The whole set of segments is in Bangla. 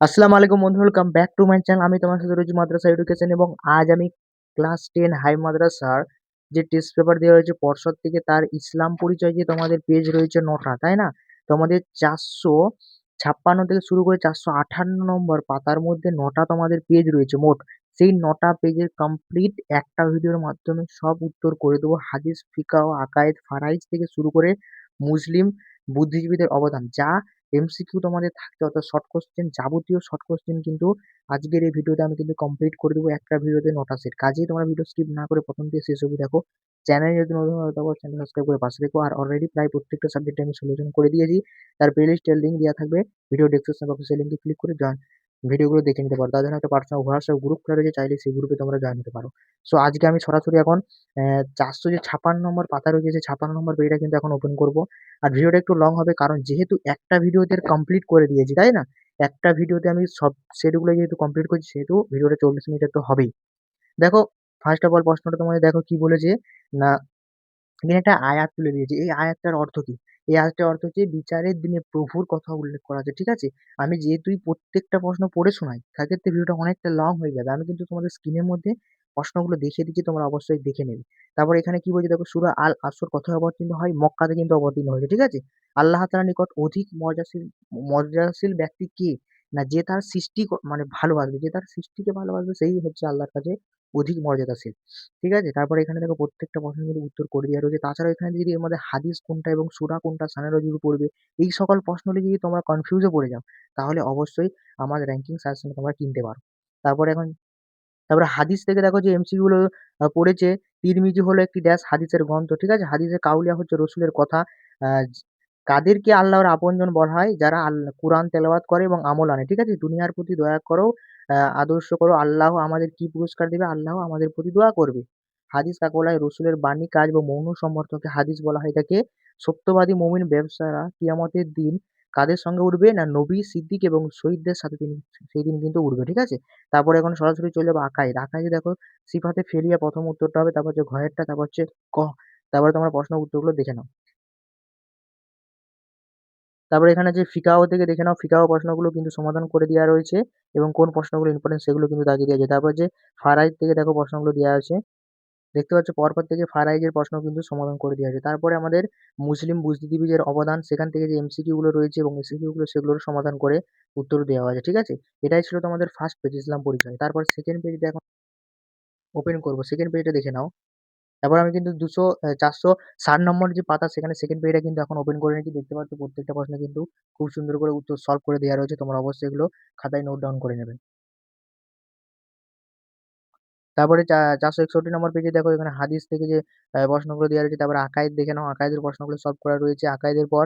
আসসালামু আলাইকুম বন্ধু welcome back to my channel আমি তোমার সাথে রয়েছি মাদ্রাসা এডুকেশন এবং আজ আমি ক্লাস টেন হাই মাদ্রাসার যে টেস্ট পেপার দেওয়া হয়েছে, পর্ষদ থেকে তার ইসলাম পরিচয় যে তোমাদের পেজ রয়েছে নটা, তাই না? তোমাদের চারশো ছাপ্পান্ন থেকে শুরু করে চারশো আঠান্ন নম্বর পাতার মধ্যে নটা তোমাদের পেজ রয়েছে মোট। সেই নটা পেজের কমপ্লিট একটা ভিডিওর মাধ্যমে সব উত্তর করে দেবো। হাদিস ফিকা ও আকায়েদ, ফারাইজ থেকে শুরু করে মুসলিম, বুদ্ধিজীবীদের অবদান। যা এমসিকিউ তোমাদের থাকছে অর্থাৎ শর্ট কোশ্চেন যাবতীয় শর্ট কোশ্চেন কিন্তু আজকের এই ভিডিওতে আমি কিন্তু কমপ্লিট করে দেবো একটা ভিডিওতে নটা সেট কাজেই তোমরা ভিডিও স্কিপ না করে প্রথম থেকে শেষ অবধি দেখো। চ্যানেল যদি নতুন হয় চ্যানেল সাবস্ক্রাইব করে পাশে দেখো আর অলরেডি প্রায় প্রত্যেকটা সাবজেক্টে আমি সলিউশন করে দিয়েছি। তার প্লেলিস্টের লিঙ্ক দেওয়া থাকবে। ভিডিও ডেসক্রিপশন বক্সে লিঙ্কে ক্লিক করে জয়েন ভিডিওগুলো দেখে নিতে পারো। তার জন্য একটা পার্সোনাল হোয়াটসঅ্যাপ গ্রুপ খোলা রয়েছে চাইলে সেই গ্রুপে তোমরা জয়েন হতে পারো। সো আজকে আমি সরাসরি এখন চারশো যে ছাপান্ন নম্বর পাতা রয়েছে, সেই ছাপান্ন নম্বর পেজটা কিন্তু এখন ওপেন করব। আর ভিডিওটা একটু লং হবে কারণ যেহেতু একটা ভিডিওতে কমপ্লিট করে দিয়েছি, তাই না? একটা ভিডিওতে আমি সব সেটগুলো যেহেতু কমপ্লিট করছি, সেহেতু ভিডিওটা চল্লিশ মিনিটের তো হবেই। দেখো ফার্স্ট অফ অল প্রশ্নটা তোমাদের দেখো কি বলেছে? না, এখানে একটা আয়াত তুলে দিয়েছে। এই আয়াতটার অর্থ কি? এই আয়াতটার অর্থ হচ্ছে বিচারের দিনে প্রভুর কথা উল্লেখ করা আছে, ঠিক আছে? আমি যেহেতুই প্রত্যেকটা প্রশ্ন পড়ে শোনাই সেক্ষেত্রে ভিডিওটা অনেকটা লং হয়ে যাবে। আমি কিন্তু তোমাদের স্ক্রিনের মধ্যে প্রশ্নগুলো দেখিয়ে দিচ্ছি, তোমরা অবশ্যই দেখে নেবে। তারপর এখানে কি বলছে দেখো, সুরা আল আসর কথা অবতীর্ণ হয়, মক্কাতে কিন্তু অবতীর্ণ হয়েছে, ঠিক আছে? আল্লাহ তাআলার নিকট অধিক মর্যাশীল মর্যাদাশীল ব্যক্তি কে? না, যে তার সৃষ্টি মানে ভালোবাসবে, যে তার সৃষ্টিকে ভালোবাসবে, সেই হচ্ছে আল্লাহর কাছে অধিক মর্যাদাশীল ঠিক আছে? তারপরে এখানে দেখো প্রত্যেকটা প্রশ্নের কিন্তু উত্তর করে দেওয়া রয়েছে। তাছাড়াও এখানে যদি এর মধ্যে হাদিস কোনটা এবং সুরা কোনটা সানে রজুল পড়বে, এই সকল প্রশ্নগুলি যদি তোমরা কনফিউজে পড়ে যাও, তাহলে অবশ্যই আমার র্যাঙ্কিং সাজেশন তোমরা কিনতে পারো। তারপরে এখন, তারপরে হাদিস থেকে দেখো যে এমসিকিউ গুলো পড়েছে, তিরমিজি হলো একটি ড্যাশ হাদিসের গ্রন্থ। ঠিক আছে? হাদিসের কাউলিয়া হচ্ছে রসুলের কথা। কাদেরকে আল্লাহর আপনজন বলা হয়, যারা আল্লাহ কোরআন তেলাওয়াত করে এবং আমল আনে। ঠিক আছে? দুনিয়ার প্রতি দয়া করো আদর্শ করো, আল্লাহ আমাদের কি পুরস্কার দেবে? আল্লাহ আমাদের প্রতি দোয়া করবে। হাদিস কাকে বলা হয়? রসুলের বাণী কাজ বা মৌন সমর্থকে হাদিস বলা হয়। তাকে সত্যবাদী মমিন ব্যবসারা কিয়ামতের দিন কাদের সঙ্গে উঠবে না, নবী সিদ্দিক এবং শহীদদের সাথে তিনি সেই দিন কিন্তু উঠবে ঠিক আছে? তারপরে এখন সরাসরি চলে যাব আকাইদ আকাইদে দেখো, সিফাতে ফেরিয়া প্রথম উত্তরটা হবে, তারপর হচ্ছে ঘয়েরটা তারপর হচ্ছে ক। তারপরে তোমরা প্রশ্ন উত্তরগুলো দেখে নাও। তারপরে এখানে যে ফিকাহ থেকে দেখে নাও ফিকাহ প্রশ্নগুলো কিন্তু সমাধান করে দেওয়া রয়েছে এবং কোন প্রশ্নগুলো ইম্পর্টেন্ট সেগুলো কিন্তু দাগিয়ে দেওয়া আছে তারপর যে ফারাইজ থেকে দেখো প্রশ্নগুলো দেওয়া আছে, দেখতে পাচ্ছ পরপর থেকে ফারাইজের প্রশ্ন কিন্তু সমাধান করে দেওয়া আছে তারপরে আমাদের মুসলিম বুদ্ধিজীবীদের অবদান, সেখান থেকে যে এমসিকিউ গুলো রয়েছে এবং এসিকিউ গুলো সেগুলোর সমাধান করে উত্তর দেওয়া আছে ঠিক আছে? এটাই ছিল তোমাদের ফার্স্ট পেজ ইসলাম পরিচয়। তারপর সেকেন্ড পেজটা এখন ওপেন করব। সেকেন্ড পেজটা দেখে নাও। তারপর আমি কিন্তু দুশো চারশো ষাট নম্বর যে পাতা, সেখানে সেকেন্ড পেজটা কিন্তু এখন ওপেন করে নিয়েছি। দেখতে পাচ্ছ প্রত্যেকটা প্রশ্ন কিন্তু খুব সুন্দর করে উত্তর সলভ করে দেওয়া রয়েছে। তোমরা অবশ্যই এগুলো খাতায় নোট ডাউন করে নেবে। তারপরে চারশো একষট্টি নম্বর পেজে দেখো, এখানে হাদিস থেকে যে প্রশ্নগুলো দেওয়া রয়েছে, তারপরে আকাইদ দেখে নাও। আকাইদের প্রশ্নগুলো সলভ করা রয়েছে। আকাইদের পর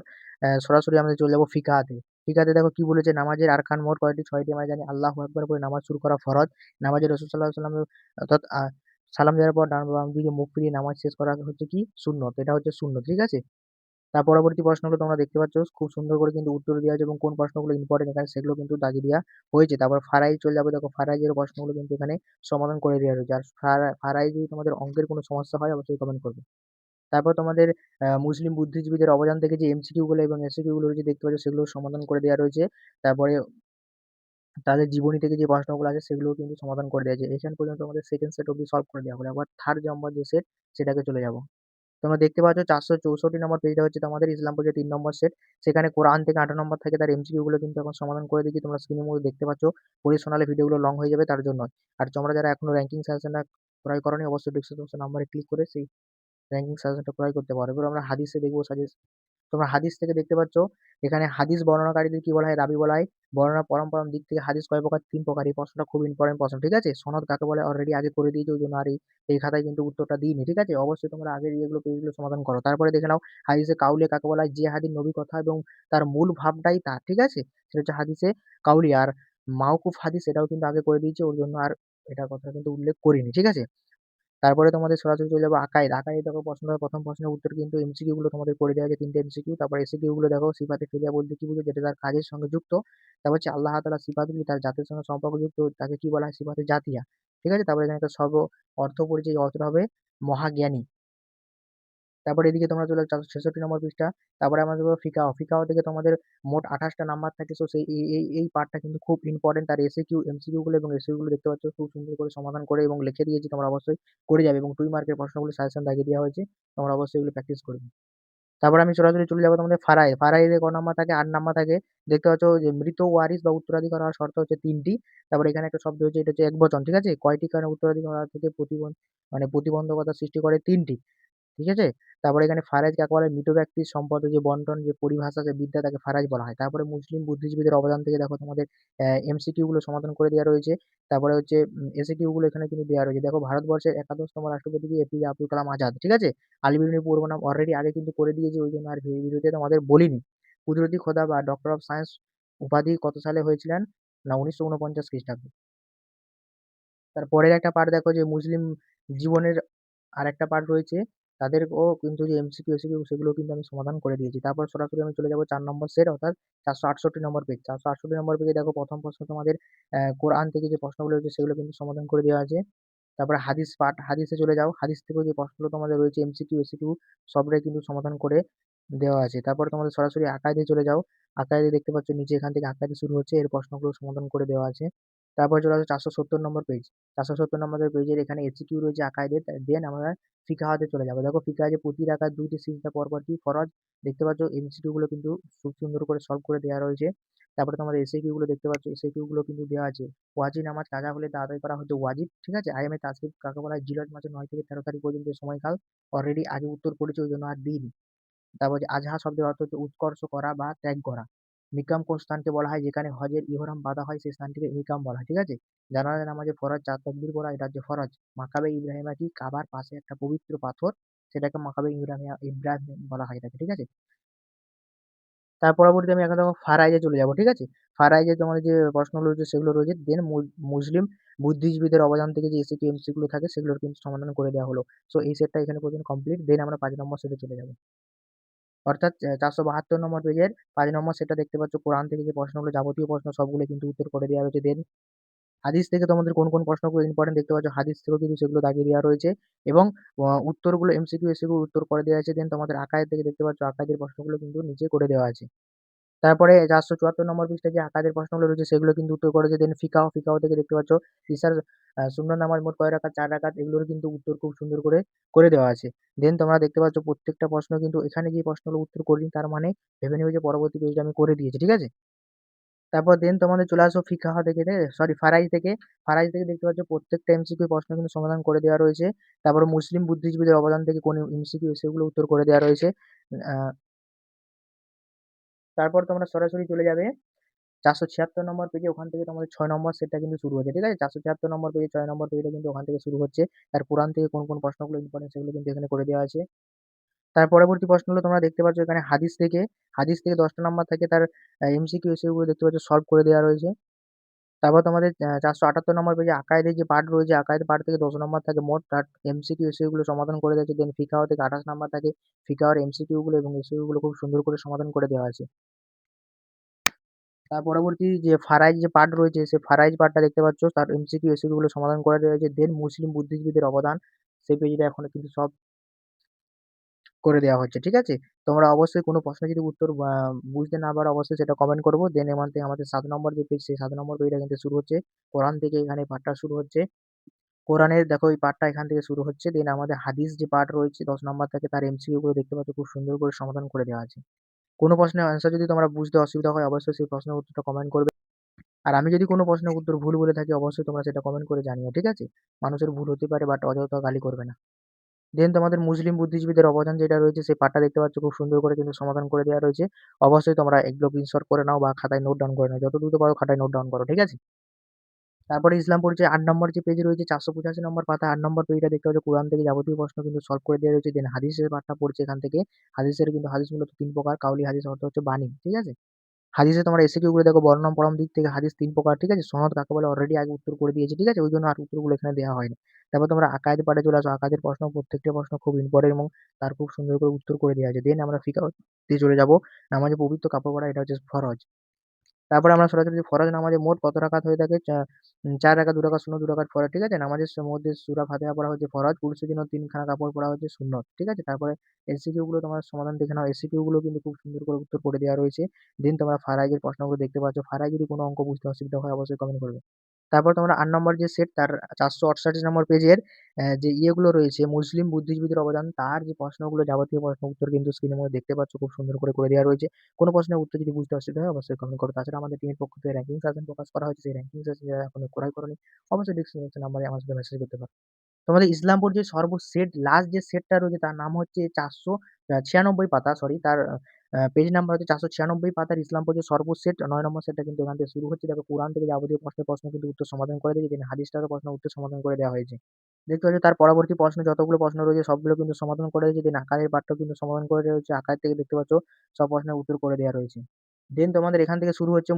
সরাসরি আমাদের চলে যাব ফিকাহাতে ফিকাহাতে দেখো কি বলেছে? নামাজের আরকান মোট কয়টি? ছয়টি আমরা জানি। আল্লাহ একবার করে নামাজ শুরু করা ফরজ। নামাজের রসুল সাল্লাহ সাল্লামের অর্থাৎ সালাম দেওয়ার পর ডান বাম দিকে মুখ ফিরিয়ে নামাজ শেষ করা হচ্ছে কি? সুন্নত এটা হচ্ছে শূন্য, ঠিক আছে? তার পরবর্তী প্রশ্নগুলো তোমরা দেখতে পাচ্ছ। খুব সুন্দর করে কিন্তু উত্তর দেওয়া হয়েছে এবং কোন প্রশ্নগুলো ইম্পর্টেন্ট এখানে সেগুলো কিন্তু দাগিয়ে দেওয়া হয়েছে। তারপর ফারাই চলে যাবে। দেখো ফারাইজের প্রশ্নগুলো কিন্তু এখানে সমাধান করে দেওয়া রয়েছে আর ফারাই যদি তোমাদের অঙ্কের কোনো সমস্যা হয়, অবশ্যই কমেন্ট করবে। তারপর তোমাদের মুসলিম বুদ্ধিজীবীদের অবদান থেকে যে এমসিকিউ গুলো এবং এসিকিউ গুলো রয়েছে, দেখতে পাচ্ছ সেগুলো সমাধান করে দেওয়া রয়েছে। তারপরে তাদের জীবনী থেকে যে প্রশ্নগুলো আছে, সেগুলোও কিন্তু সমাধান করে দেওয়া যায়। এখান পর্যন্ত আমাদের সেকেন্ড সেট অব্দি সলভ করে দেওয়া হলো। আবার থার্ড নম্বর যে সেট সেটাকে চলে যাব। তোমরা দেখতে পাচ্ছ চারশো চৌষট্টি নম্বর পেজটা হচ্ছে তোমাদের ইসলাম পর্যায়ে তিন নম্বর সেট সেখানে কোরআন থেকে আঠারো নম্বর থেকে তার এমসিকিউ গুলো কিন্তু এখন সমাধান করে দিচ্ছি তোমরা স্ক্রিনের মধ্যে দেখতে পাচ্ছ। পড়ে শোনালে ভিডিওগুলো লং হয়ে যাবে, তার জন্য আর তোমরা যারা এখনও র্যাঙ্কিং সাজেশনটা ক্রয় করনি, অবশ্যই ডিসক্রিপশন নাম্বারে ক্লিক করে সেই র্যাঙ্কিং সাজেশনটা ক্রয় করতে পারো। এবার আমরা হাদিসে দেখব সাজেস্ট তোমরা হাদিস থেকে দেখতে পাচ্ছ, এখানে হাদিস বর্ণনাকারীদের কি বলা হয়? রাবি বলা হয় বর্ণনা পরম্পরার দিক থেকে হাদিস কয় প্রকার? তিন প্রকার। এই প্রশ্নটা খুব ইম্পর্টেন্ট প্রশ্ন, ঠিক আছে? সনদ কাকে বলে? অলরেডি আগে করে দিয়েছে ওই জন্য আর এই খাতায় কিন্তু উত্তরটা দিইনি, ঠিক আছে? অবশ্যই তোমরা আগের ইয়েগুলো, পেজগুলো সমাধান করো। তারপরে দেখে নাও, হাদিসে কাউলে কাকে বলা যে হাদিস নবী কথা এবং তার মূল ভাবটাই তার, ঠিক আছে? সেটা হচ্ছে হাদিসে কাউলি আর মাউকুফ হাদিস এটাও কিন্তু আগে করে দিয়েছে, ওর জন্য আর এটার কথা কিন্তু উল্লেখ করিনি, ঠিক আছে? তারপরে তোমাদের সরাসরি চলে যাব আকাইদ আকাইদ দেখো প্রশ্ন প্রথম প্রশ্নের উত্তর কিন্তু এমসিকিউ গুলো তোমাদের করে দেওয়া আছে, তিনটে এমসিকিউ তারপর এসিকিউ গুলো দেখো, সিফাতে ফেলিয়া বলতে কি বুঝো? যেটা তার কাজের সঙ্গে যুক্ত। তারপর হচ্ছে আল্লাহ তালা সিফাতগুলি তার জাতের সঙ্গে সম্পর্কযুক্ত তাকে কি বলা হয়? সিফাতে জাতিয়া। ঠিক আছে? তারপরে এখানে একটা সর্ব অর্থ পরিচয় অর্থ হবে মহাজ্ঞানী। তারপর এদিকে তোমরা চলে চারশো ছেষট্টি নম্বর পৃষ্ঠা। তারপরে আমরা যাব ফিকাও ফিকাও থেকে তোমাদের মোট আঠাশটা নাম্বার থাকে। সো সেই, এই এই পার্টটা কিন্তু খুব ইম্পর্টেন্ট তার এসে কিউ এমসিকিউ গুলো এবং এসে গুলো দেখতে পাচ্ছ, খুব সুন্দর করে সমাধান করে এবং লিখে দিয়েছি, তোমরা অবশ্যই করে যাবে এবং দুই মার্কের প্রশ্নগুলো সাজেশন দাগিয়ে দেওয়া হয়েছে, তোমরা অবশ্যই এগুলো প্র্যাকটিস করবে। তারপর আমি সরাসরি চলে যাব তোমাদের ফারায়। ফারাইয়ে ক নাম্বার থাকে, আট নাম্বার থাকে। দেখতে পাচ্ছ যে মৃত ওয়ারিস বা উত্তরাধিকার হওয়ার শর্ত হচ্ছে তিনটি। তারপর এখানে একটা শব্দ হচ্ছে এটা হচ্ছে এক বচন ঠিক আছে? কয়টি কারণে উত্তরাধিকার থেকে প্রতিবন্ধ মানে প্রতিবন্ধকতা সৃষ্টি করে তিনটি। ঠিক আছে? তারপরে এখানে ফারাজ কাকে বলা? হয় মৃত ব্যক্তির সম্পদ যে বন্টন, যে পরিভাষা, যে বিদ্যা তাকে ফারাজ বলা হয়। তারপরে মুসলিম বুদ্ধিজীবীদের অবদান থেকে দেখো তোমাদের এমসিকিউ গুলো সমাধান করে দেওয়া রয়েছে। তারপরে হচ্ছে এসিকিউ গুলো এখানে কিন্তু দেওয়া রয়েছে। দেখো ভারতবর্ষের একাদশতম রাষ্ট্রপতি কি? এপিজে আব্দুল কালাম আজাদ, ঠিক আছে? আলিবিরুনি পূর্ব নাম অলরেডি আগে কিন্তু করে দিয়েছি, ওই জন্য আর এই ভিডিওতে তোমাদের বলিনি। কুদরতি খোদা বা ডক্টর অফ সায়েন্স উপাধি কত সালে হয়েছিলেন? না, উনিশশো উনপঞ্চাশ খ্রিস্টাব্দে। তারপরের একটা পার্ট দেখো যে মুসলিম জীবনের আর একটা পার্ট রয়েছে। তাদেরও কিন্তু যে এমসিকিউ এসিকিউ সেগুলো কিন্তু আমি সমাধান করে দিয়েছি। তারপর সরাসরি আমি চলে যাব চার নম্বর সেট অর্থাৎ চারশো আটষট্টি নম্বর পেজ চারশো আটষট্টি নম্বর পেজে দেখো প্রথম প্রশ্ন তোমাদের কোরআন থেকে যে প্রশ্নগুলো রয়েছে সেগুলো কিন্তু সমাধান করে দেওয়া আছে। তারপরে হাদিস পাঠ, হাদিসে চলে যাও। হাদিস থেকেও যে প্রশ্নগুলো তোমাদের রয়েছে এমসিকিউ এসিকিউ সবটাই কিন্তু সমাধান করে দেওয়া আছে। তারপর তোমাদের সরাসরি আকাইদে চলে যাও। আকাইদে দেখতে পাচ্ছ নিচে এখান থেকে আকাইদে শুরু হচ্ছে। এর প্রশ্নগুলো সমাধান করে দেওয়া আছে। তারপর চলে আসো চারশো সত্তর নম্বর পেজ চারশো সত্তর নম্বর পেজের এখানে এসিকিউ রয়েছে আকাইদের দেন আমরা ফিকাহাতে চলে যাব। দেখো ফিকাহাতে প্রতি রাখার দুইটি সিজদা পরপর কি ফরজ? দেখতে পাচ্ছ এমসিকিউ গুলো কিন্তু খুব সুন্দর করে সলভ করে দেওয়া রয়েছে। তারপরে তোমাদেরগুলো দেখতে পাচ্ছ এসএকিউ গুলো কিন্তু দেওয়া আছে। ওয়াজিব নামাজ কাজা হলে তা আদায় করা হচ্ছে ওয়াজিব, ঠিক আছে? আইএমএ তাসরিফ কাকে বলা হয়? জিলহজ মাসের নয় থেকে তেরো তারিখ পর্যন্ত সময়কাল অলরেডি আগে উত্তর করেছে ওই জন্য আর দিন তারপর আজহা শব্দের অর্থ হচ্ছে উৎকর্ষ করা বা ত্যাগ করা। মিকাম কোন স্থানকে বলা হয়? যেখানে হজের ইহরাম বাঁধা হয়, সেই স্থানটিকে মিকাম বলা হয়, ঠিক আছে? জানাজা নামাজে ফরজ, চার তকবির পড়া, এটা হচ্ছে ফরজ। মাকাবে ইব্রাহিমা কি? কাবার পাশে একটা পবিত্র পাথর, সেটাকে মাকাবে ইব্রাহিম ইব্রাহিম বলা হয় এটাকে, ঠিক আছে? তার পরবর্তীতে আমি এখন দেখো ফারাইজে চলে যাব, ঠিক আছে? ফারাইজে তোমাদের যে প্রশ্নগুলো রয়েছে, সেগুলো রয়েছে। দেন মুসলিম বুদ্ধিজীবীদের অবদান থেকে যে এসিকিউ এমসি গুলো থাকে, সেগুলোর কিন্তু সমাধান করে দেওয়া হলো। সো এই সেটটা এখানে পর্যন্ত কমপ্লিট দেন আমরা পাঁচ নম্বর সেটে চলে যাব। অর্থাৎ চারশো বাহাত্তর নম্বর পেজের পাঁচ নম্বর সেটা দেখতে পাচ্ছ। কোরআন থেকে যে প্রশ্নগুলো, যাবতীয় প্রশ্ন, সবগুলো কিন্তু উত্তর করে দেওয়া রয়েছে দেন হাদিস থেকে তোমাদের কোন কোন প্রশ্নগুলো ইম্পর্টেন্ট দেখতে পাচ্ছ? হাদিস থেকেও কিন্তু সেগুলো দাগিয়ে দেওয়া রয়েছে এবং উত্তরগুলো এমসিকিউ এসিকিউ উত্তর করে দেওয়া আছে দেন তোমাদের আকায়ের থেকে দেখতে পাচ্ছ, আকায়ের প্রশ্নগুলো কিন্তু নিচে করে দেওয়া আছে। তারপরে, চারশো চুয়াত্তর নম্বর পৃষ্ঠায় যে আকাদের প্রশ্নগুলো রয়েছে, সেগুলো কিন্তু উত্তর করেছে। দেন ফিকাও ফিকাও থেকে দেখতে পাচ্ছ শূন্য নামাজ মোট কয় রাখাত চার রাখাত এগুলোর কিন্তু উত্তর খুব সুন্দর করে করে দেওয়া আছে। দেন তোমরা দেখতে পাচ্ছ প্রত্যেকটা প্রশ্ন কিন্তু এখানে যে প্রশ্নগুলো উত্তর করিনি তার মানে ভেবে নেবে যে পরবর্তী পেজটা আমি করে দিয়েছি, ঠিক আছে? তারপর দেন তোমাদের চলে আসো ফিকাহা থেকে সরি ফারাইজ থেকে। ফারাইজ থেকে দেখতে পাচ্ছ প্রত্যেকটা এমসিকিউ প্রশ্ন কিন্তু সমাধান করে দেওয়া রয়েছে। তারপর মুসলিম বুদ্ধিজীবীদের অবদান থেকে কোন এমসিকিউ সেগুলো উত্তর করে দেওয়া রয়েছে। তারপর তোমরা সরাসরি চলে যাবে। চারশো ছিয়াত্তর নম্বর পেজে ওখান থেকে তোমাদের ছয় নম্বর সেটটা কিন্তু শুরু হচ্ছে, ঠিক আছে? চারশো ছিয়াত্তর নম্বর পেজে ছয় নম্বর পেজটা কিন্তু ওখান থেকে শুরু হচ্ছে। তার কোরআন থেকে কোন কোন প্রশ্নগুলো ইম্পর্টেন্ট সেগুলো কিন্তু এখানে করে দেওয়া আছে। তার পরবর্তী প্রশ্নগুলো তোমরা দেখতে পাচ্ছ এখানে হাদিস থেকে। হাদিস থেকে দশটা নম্বর থেকে তার এমসিকিউ সেগুলো দেখতে পাচ্ছ সলভ করে দেওয়া রয়েছে। তারপর তোমাদের চারশো আটাত্তর নম্বর পেজে আকাইদের যে পার্ট রয়েছে আকাইদের পার্ট থেকে দশ নম্বর থাকে মোট, তার এমসিকিউ এসিগুলো সমাধান করে দিয়েছে দেন ফিকাও থেকে আঠাশ নম্বর থাকে। ফিকাওয়ার এমসিকিউগুলো এবং এসিগুলো খুব সুন্দর করে সমাধান করে দেওয়া আছে। তার পরবর্তী যে ফারাইজ যে পার্ট রয়েছে, সে ফারাইজ পার্টটা দেখতে পাচ্ছ। তার এমসিকিউ এসিকিউগুলো সমাধান করা রয়েছে। দেন মুসলিম বুদ্ধিজীবীদের অবদান, সেই পেজটা এখন কিন্তু সব করে দেওয়া হচ্ছে, ঠিক আছে? তোমরা অবশ্যই কোনো প্রশ্ন যদি উত্তর বুঝতে না পারো, অবশ্যই সেটা কমেন্ট করব। দেন এমন থেকে আমাদের সাত নম্বর যে পেজ সেই সাত নম্বর পেজটা কিন্তু শুরু হচ্ছে। কোরআন থেকে এখানে পাঠটা শুরু হচ্ছে। কোরআনের দেখো এই পার্টটা এখান থেকে শুরু হচ্ছে। দেন আমাদের হাদিস যে পার্ট রয়েছে, দশ নম্বর থেকে তার এমসিকিউ গুলো দেখতে পাচ্ছ, খুব সুন্দর করে সমাধান করে দেওয়া আছে। কোনো প্রশ্নের অ্যান্সার যদি তোমরা বুঝতে অসুবিধা হয়, অবশ্যই সেই প্রশ্নের উত্তরটা কমেন্ট করবে। আর আমি যদি কোনো প্রশ্নের উত্তর ভুল বলে থাকি, অবশ্যই তোমরা সেটা কমেন্ট করে জানিও, ঠিক আছে? মানুষের ভুল হতে পারে বাট অযথা গালি করবে না। দেন তোমাদের মুসলিম বুদ্ধিজীবীদের অবদান যেটা রয়েছে, সেই পাটটা দেখতে পাচ্ছ, খুব সুন্দর করে কিন্তু সমাধান করে দেওয়া রয়েছে। অবশ্যই তোমরা এগুলো ইনশর্ট করে নাও বা খাতায় নোট ডাউন করে নাও, যত দ্রুত পারো খাতায় নোট ডাউন করো, ঠিক আছে? তারপরে ইসলাম পরিচয় আট নম্বর যে পেজ রয়েছে, চারশো পঁচাশি নম্বর পাতা, আট নম্বর পেজটা দেখতে পাচ্ছ, কোরআন থেকে যাবতীয় প্রশ্ন কিন্তু সলভ করে দেওয়া রয়েছে দেন হাদিসের পাঠটা পড়ছে এখান থেকে। হাদিসের কিন্তু, হাদিস মূলত তিন প্রকার, কাউলি হাদিস অর্থ হচ্ছে বাণী, ঠিক আছে? হাদিসে তোমার এসে কিউগুলো দেখো, বর্ণম, পরম দিক থেকে হাদিস তিন প্রকার, ঠিক আছে? সনদ কাকে বলে অলরেডি আগে উত্তর করে দিয়েছে, ঠিক আছে? ওই জন্য আর উত্তরগুলো এখানে দেওয়া হয়নি। তারপর তোমরা আকায়ের পাঠে চলে আসো আকাদের প্রশ্ন, প্রত্যেকটা প্রশ্ন খুব ইম্পর্টেন্ট এবং তার খুব সুন্দর করে উত্তর করে দেওয়া আছে। দেন আমরা ফিকা দিয়ে চলে যাব। নামাজে পবিত্র কাপড় পরা, এটা হচ্ছে ফরজ। তারপরে আমরা সরাসরি ফরজ নামাজে মোট কত রাখাত হয়ে থাকে চা ৪ রাকাত, ২ রাকাত সুন্নত, ২ রাকাত ফরজ, ঠিক আছে? নামাজের মধ্যে সূরা ফাতিহা পড়া হচ্ছে ফরজ, পুরুষের জন্য ৩ খানা কাপড় পড়া হচ্ছে সুন্নত, ঠিক আছে? তারপরে এমসিকিউ গুলো তোমার সমাধান দেখে নাও। এমসিকিউ গুলো কিন্তু খুব সুন্দর করে উত্তর করে দেওয়া রয়েছে। দিন তোমরা ফারাইজের প্রশ্নগুলো দেখতে পাচ্ছ। ফারাই যদি কোনো অঙ্ক বুঝতে অসুবিধা হয় অবশ্যই কমেন্ট করবে। তারপর তোমরা আট নম্বর যে সেট তার ৪৬৮ নম্বর পেজের যে ইয়েগুলো রয়েছে মুসলিম বুদ্ধিজীবীদের অবদান তার যে প্রশ্নগুলো যাবতীয় প্রশ্ন উত্তর কিন্তু স্ক্রিনের মধ্যে দেখতে পাচ্ছ খুব সুন্দর করে, করে দেওয়া রয়েছে। কোনো প্রশ্নের উত্তর যদি বুঝতে অসুবিধা হয় অবশ্যই কমেন্ট করো। তাছাড়া আমাদের টিমের পক্ষ থেকে র‍্যাংকিং সেশন প্রকাশ করা হয়েছে। সেই র্যাঙ্কিং সেশন যারা এখনও ক্রয় করোনি অবশ্যই ডেসক্রিপশন নাম্বারে আমার সাথে মেসেজ করতে পারো। তোমাদের ইসলামপুর যে সর্বশেষ লাস্ট যে সেটটা রয়েছে তার নাম হচ্ছে চারশো ছিয়ানব্বই পাতা সরি তার পেজ নাম্বার হচ্ছে ৪৯৬ পাতার ইসলামপুর যে সর্বশেষ, নয় নম্বর সেটটা কিন্তু এখান থেকে শুরু হচ্ছে। দেখো, কোরআন থেকে যাবতীয় প্রশ্নের প্রশ্ন কিন্তু উত্তর সমাধান করে দিয়েছে। দেন হাদিসটারও প্রশ্ন উত্তর সমাধান করে দেওয়া হয়েছে। দেখতে পাচ্ছ, তার পরবর্তী প্রশ্ন, যতগুলো প্রশ্ন রয়েছে, সবগুলো কিন্তু সমাধান করে দিয়েছে। দেন আকারের পাঠটাও কিন্তু সমাধান করে হয়েছে। আকার থেকে দেখতে পাচ্ছ, সব প্রশ্নের উত্তর করে দেওয়া রয়েছে। দেন তোমাদের এখান থেকে শুরু হচ্ছে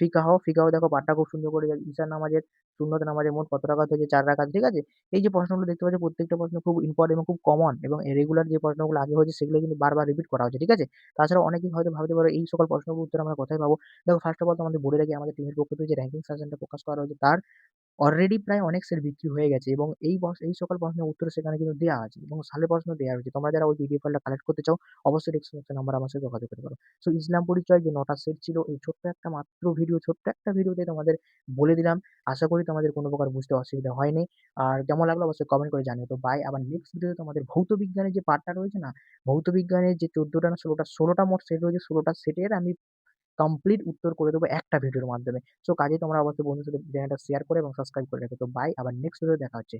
ফিকাহ। ফিকাহ দেখো পাঠটা খুব সুন্দর করে ঈশার নামাজের সুন্নত নামাজের মোট কত রাখাত হয়েছে ৪ রাকাত, ঠিক আছে? এই যে প্রশ্নগুলো দেখতে পাচ্ছি প্রত্যেকটা প্রশ্ন খুব ইম্পর্টেন্ট এবং খুব কমন এবং রেগুলার যে প্রশ্নগুলো আগে হয়েছে সেগুলো কিন্তু বারবার রিপিট করা হচ্ছে, ঠিক আছে? তাছাড়া অনেকেই হয়তো ভাবতে পারো এই সকল প্রশ্নগুলোর উত্তর আমরা কোথায় পাবো? দেখো ফার্স্ট অফ অল তোমাদের বলে রাখি আমাদের টিমের পক্ষ থেকে যে র্যাঙ্কিং সেশনটা প্রকাশ করা হয়েছে তার অলরেডি প্রায় অনেক সেট বিক্রি হয়ে গেছে এবং এই এই সকল প্রশ্নের উত্তর সেখানে কিন্তু দেওয়া আছে এবং সালের প্রশ্ন দেওয়া হয়েছে। তোমরা যারা ওই পিডিএফ ফাইলটা কালেক্ট করতে চাও অবশ্যই ডেসক্রিপশন নাম্বার আমার সাথে যোগাযোগ করতে পারো। সো ইসলাম পরিচয় যে ৯ টা সেট ছিল এই ছোট্ট একটা মাত্র ভিডিও, ছোট্ট একটা ভিডিওতে তোমাদের বলে দিলাম। আশা করি তোমাদের কোনো প্রকার বুঝতে অসুবিধা হয়নি। আর কেমন লাগল অবশ্যই কমেন্ট করে জানিও। তো বাই আবার নেক্সট ভিডিওতে তোমাদের ভৌত বিজ্ঞানের যে পার্টটা রয়েছে না, ভৌত বিজ্ঞানের যে ১৪ টা না ষোলোটা ষোলোটা মোট সেট রয়েছে ষোলোটা সেটের আমি কমপ্লিট উত্তর করে দেবো একটা ভিডিওর মাধ্যমে। সো কাজে তোমরা অবশ্যই বন্ধুদের চ্যানেলটা শেয়ার করে এবং সাবস্ক্রাইব করে রাখো তো বাই আবার নেক্সট ভিডিও দেখা হচ্ছে।